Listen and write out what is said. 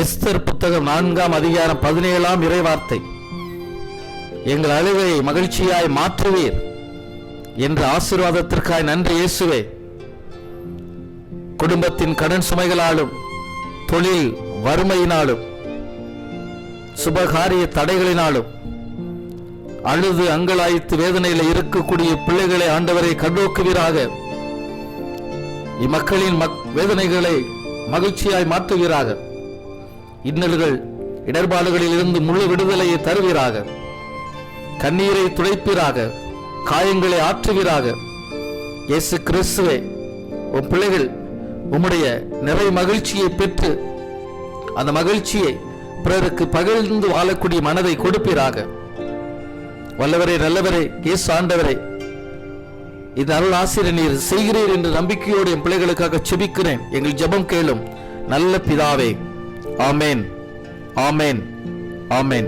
Esther புத்தகம் நான்காம் அதிகாரம் பதினேழாம் இறைவார்த்தை. எங்கள் அழுவை மகிழ்ச்சியாய் மாற்றுவீர் என்ற ஆசீர்வாதத்திற்காய் நன்றி இயேசுவே. குடும்பத்தின் கடன் சுமைகளாலும் தொழில் வறுமையினாலும் சுபகாரிய தடைகளினாலும் அழுது அங்கலாய்த்து வேதனையில் இருக்கக்கூடிய பிள்ளைகளை ஆண்டவரை கண்டோக்குவீராக இம்மக்களின் மக் வேதனைகளை மகிழ்ச்சியாய் மாற்றுவீராக. இன்னல்கள் இடர்பாடுகளில் இருந்து முழு விடுதலையை தருவீராக. கண்ணீரை துடைப்பீராக. காயங்களை ஆற்றுவீராக. இயேசு கிறிஸ்துவே உன் பிள்ளைகள் உம்முடைய நிறை மகிழ்ச்சியை பெற்று அந்த மகிழ்ச்சியை பிறருக்கு பகிர்ந்து வாழக்கூடிய மனதை கொடுப்பீராக. வல்லவரே நல்லவரே இயேசு ஆண்டவரே இந்த அருள் ஆசிரியர் நீர் செய்கிறீர் என்று நம்பிக்கையோடு என் பிள்ளைகளுக்காக செபிக்கிறேன். எங்கள் ஜெபம் கேளும் நல்ல பிதாவே. ஆமேன் ஆமேன் ஆமேன்